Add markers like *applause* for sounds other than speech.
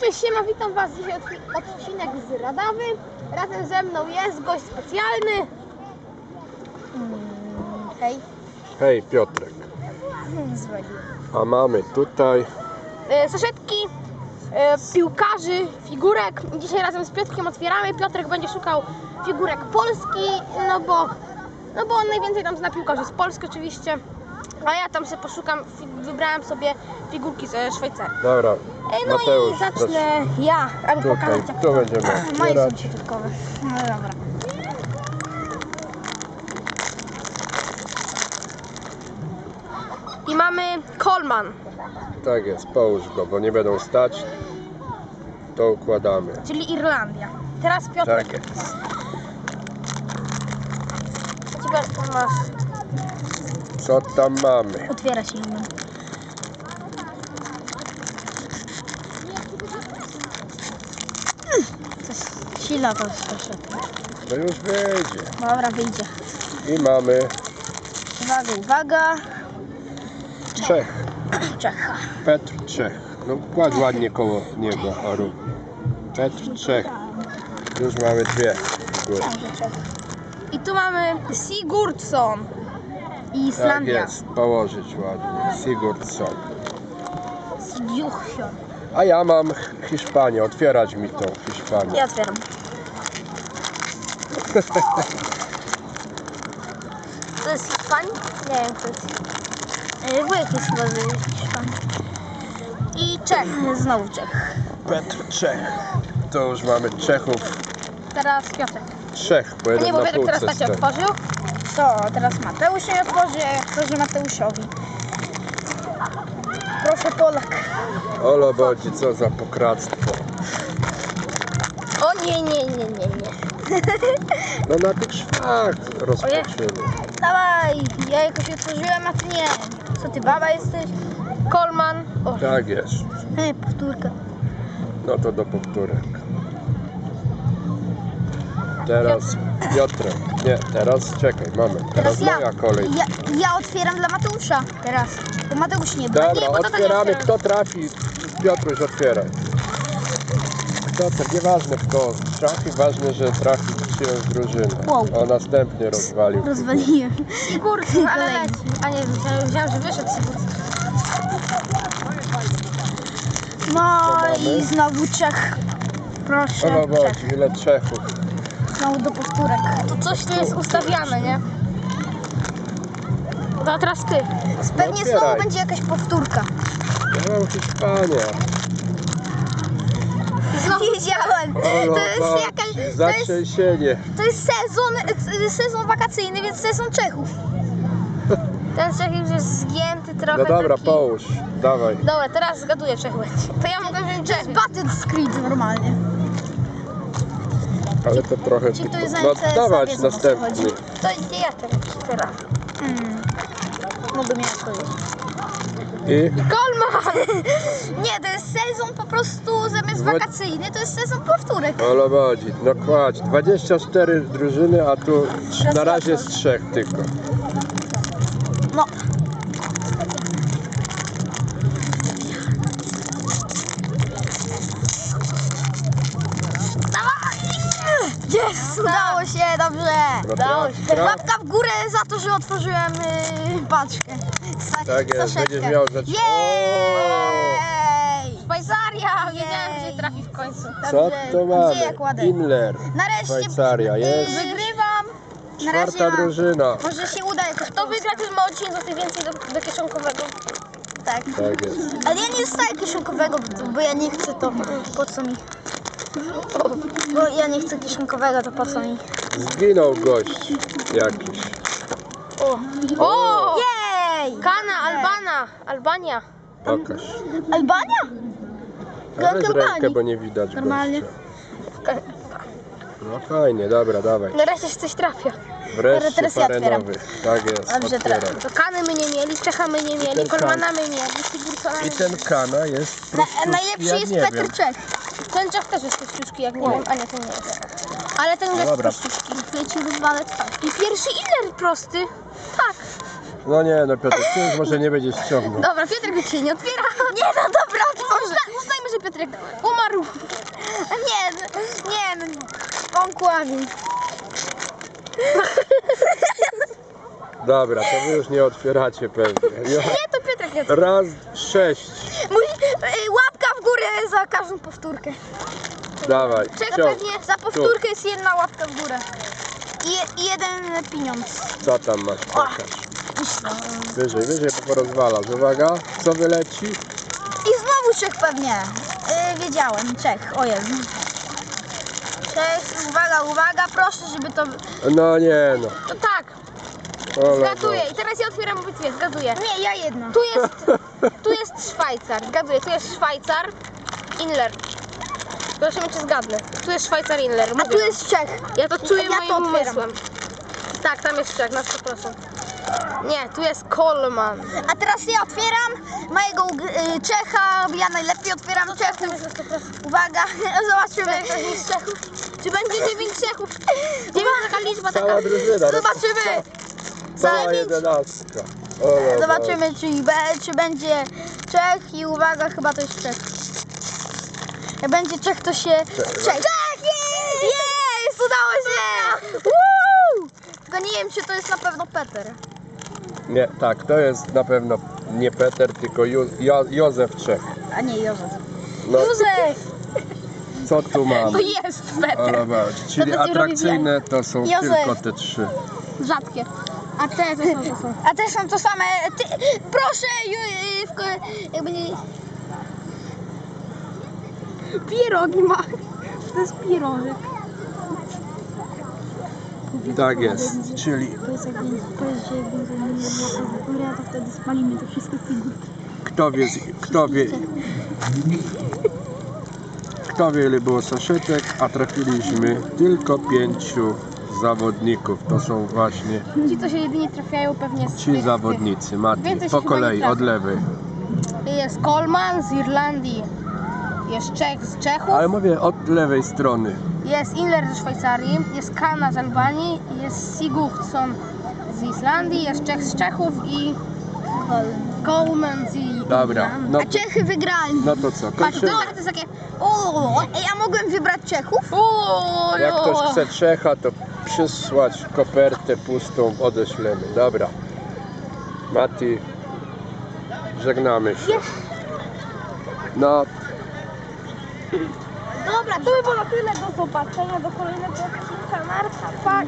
Cześć, siema, witam was dzisiaj od- odcinek z Radawy. Razem ze mną jest gość specjalny. Mm, Hej. Hej Piotrek, Zwaliłem. a mamy tutaj E, Saszetki, e, piłkarzy, figurek. Dzisiaj razem z Piotrkiem otwieramy. Piotrek będzie szukał figurek Polski, no bo, no bo on najwięcej tam zna piłkarzy z Polski oczywiście. A ja tam sobie poszukam, fi- wybrałem sobie figurki ze Szwajcarii. Dobra, No Mateusz, i zacznę ja, aby Tutaj, pokazać jak tu będziemy Moje są otwierać. środkowe. No dobra. I mamy Coleman, Tak jest, połóż go, bo nie będą stać. To układamy. czyli Irlandia. Teraz Piotr. Tak jest. Ciebie masz. Co tam mamy? Otwiera się inny. Coś sila to poszedł. To już wyjdzie. Dobra, wyjdzie. I mamy Uwaga, uwaga. Czech. Czecha. Petr Czech. No kładź ładnie koło niego, Aru. Petr Czech. Już mamy dwie. Góry. I tu mamy Sigurdsson. Tak Islandia. jest, położyć ładnie. Sigurdsson. Sigurdsson. A ja mam Hiszpanię, otwierać mi tą Hiszpanię. Ja otwieram. To jest Hiszpanii? Nie wiem, to jest. E, Wujek jest chyba z Hiszpanii. I Czech. Znowu Czech. Petr Czech. To już mamy Czechów Teraz Piotrek. trzech, bo jeden nie, bo na Piotrek teraz półce się stoi. otworzył. To teraz Mateusz się otworzy, a ja otworzę Mateuszowi. Proszę Polak. Olo bodzi, co za pokractwo. O nie, nie, nie, nie. No na tych szwach rozpoczęli. Dawaj, ja jakoś otworzyłem, a ty nie. Co ty, baba jesteś? Kolman. O, Tak jest. Hej, powtórka. No to do powtórek. Teraz Piotrek. Nie, teraz czekaj, mamy. Teraz Teraz ja. moja kolej. Ja, ja otwieram dla Mateusza teraz. Bo Mateusz nie broni. Dobra, nie, bo to tak otwieramy. nie Kto trafi? Piotruś, otwieraj. To? Nieważne kto trafi, ważne, że trafi czyjąś drużynę. Wow. O, następnie rozwalił. Rozwaliłem. Sigurdsson, ale leci. A nie, myślałem, że wyszedł. No i znowu Czech. Proszę, Czech. bodzi, ile Czechów. Znowu do powtórek. To coś tu jest ustawiane, nie? To teraz ty. Pewnie otwieraj. znowu będzie jakaś powtórka. Ja mam Hiszpanię. Znowu. Wiedziałem. Olo To jest bodzi, jakaś... To jest, Zatrzęsienie. to jest sezon, sezon wakacyjny, więc sezon Czechów. Ten Czech już jest zgięty trochę. No dobra, taki... połóż. Dawaj. Dobra, teraz zgaduję Czech będzie. To ja mogę wziąć To jest Czech. Battle Screed normalnie. Ale to trochę... Ci, kto jest No na CS-a, dawać wiedzą, o co następny. chodzi. To nie ja teraz. teraz. Mm. Mogę mieć powiedzieć. I Kolman! *laughs* Nie, to jest sezon po prostu zamiast Wa- wakacyjny, to jest sezon powtórek. Olo bodzi. No kładź. 24 drużyny, a tu trz- na razie z trzech tylko. No. Jest! Udało się, dobrze! No Udało traf, się. Łapka w górę za to, że otworzyłem yy, paczkę. Tak jest, saszetkę. będziesz miał rzecz. Jej! Szwajcaria! Wiedziałem, że trafi w końcu. Co Dobrze. to Gdzie ja mamy? kładę? Inler. Nareszcie Szwajcaria jest. wygrywam. Na razie Czwarta mam- drużyna. Może się uda jakoś Kto wygra, ten ma o 10 zł więcej do, do kieszonkowego. Tak. Tak jest. Ale ja nie dostaję kieszonkowego, bo ja nie chcę to. Po co mi? Bo ja nie chcę kieszonkowego, to po co mi? Zginął gość jakiś. O! O! Albana, Albania. Pokaż. Albania? Z Albanii. rękę, bo nie widać Normalnie. gościa. No fajnie, dobra, dawaj. Nareszcie się coś trafia. Wreszcie teraz ja parę otwieram. nowych. Tak jest, Dobrze, otwieraj. teraz. To Kany my nie mieli, Czecha my nie mieli, ten Kolmana my nie mieli, I ten kana jest Na, prościutki, najlepszy jak jest nie Petr wiem. Czech. Ten Czech też jest prościuszki, jak nie wiem. A nie, ten nie jest. Ale ten jest dobra. ci rozwalę twarz. I pierwszy Iller prosty. Tak. No nie, no Piotr, ty już może nie będziesz ściągnął. Dobra, Piotrek się nie otwiera. Nie no dobra, otworzę. Uzna, uznajmy, że Piotrek umarł. Nie, no- nie, no, on kłamie. Dobra, to wy już nie otwieracie pewnie. Ja- Nie, to Piotrek nie Raz, sześć. Musi, y, łapka w górę za każdą powtórkę. Dawaj. Ciąg. pewnie Za powtórkę jest jedna łapka w górę. I, i jeden pieniądz. Co tam masz? Pokaż. Wyżej, wyżej, bo porozwalasz. Uwaga, co wyleci? I znowu Czech pewnie. Y, wiedziałem, Czech, o Jezu. Czech, uwaga, uwaga, proszę, żeby to... No nie no. To tak, O, zgaduję. I teraz ja otwieram obiecuję, zgaduję. Nie, ja jedna. Tu jest, *laughs* tu jest Szwajcar, zgaduję, tu jest Szwajcar, Inler. Zobaczymy, czy zgadnę. Tu jest Szwajcar, Inler. A Mówię tu jest Czech. Ja to czuję Ja moim to otwieram. umysłem. Tak, tam jest Czech, na 100%. Nie, tu jest Coleman. A teraz ja otwieram mojego y, Czecha, ja najlepiej otwieram Czechów. Uwaga, *laughs* zobaczymy. Czy będzie 9 Czechów? *laughs* 9 taka liczba taka. Cała drużyna. Zobaczymy. Cała jedenastka. No, Zobaczymy, czy, czy będzie Czech i uwaga, chyba to jest Czech. Jak będzie Czech, to się... Czech! Czech! Jest! Udało się! Woo! Tylko nie wiem, czy to jest na pewno Peter. Nie, tak, to jest na pewno nie Peter, tylko jo, Józef Czech. A nie, Józef. No, Józef! co tu mam? To jest Peter. Zobacz, czyli będzie atrakcyjne to są Józef. tylko te trzy. Rzadkie. A te to są, to są. A też są to same. Ty, proszę, ju- y, w, ko- jakby nie, Pierogi ma. To jest pierożek. Tak jest, czyli Powiedz, jak będzie, powiedz, że jak będzie łapać w górę, to wtedy wszystkie figurki. kto wie, kto wie, kto wie ile było saszetek, a trafiliśmy tylko pięciu zawodników. To są właśnie Ci, co się jedynie trafiają pewnie z ci tych- zawodnicy. Mati, Więcej się po chyba nie kolei, trafi. od lewej. Jest Coleman z Irlandii. Jest Czech z Czechów. Ale mówię od lewej strony. Jest Inler ze Szwajcarii. Jest Kana z Albanii. Jest Sigurdsson z Islandii. Jest Czech z Czechów i Coleman z Irlandii. Dobra, no, A Czechy wygrali. no to co, Patrz, kończymy. to jest takie... O, ej, ja mogłem wybrać Czechów? O, Jak ktoś chce Czecha, to przysłać kopertę pustą, odeślemy. Dobra. Mati, żegnamy się. No, Dobra, to by było tyle. Do zobaczenia. Do kolejnego odcinka. Narka, pa.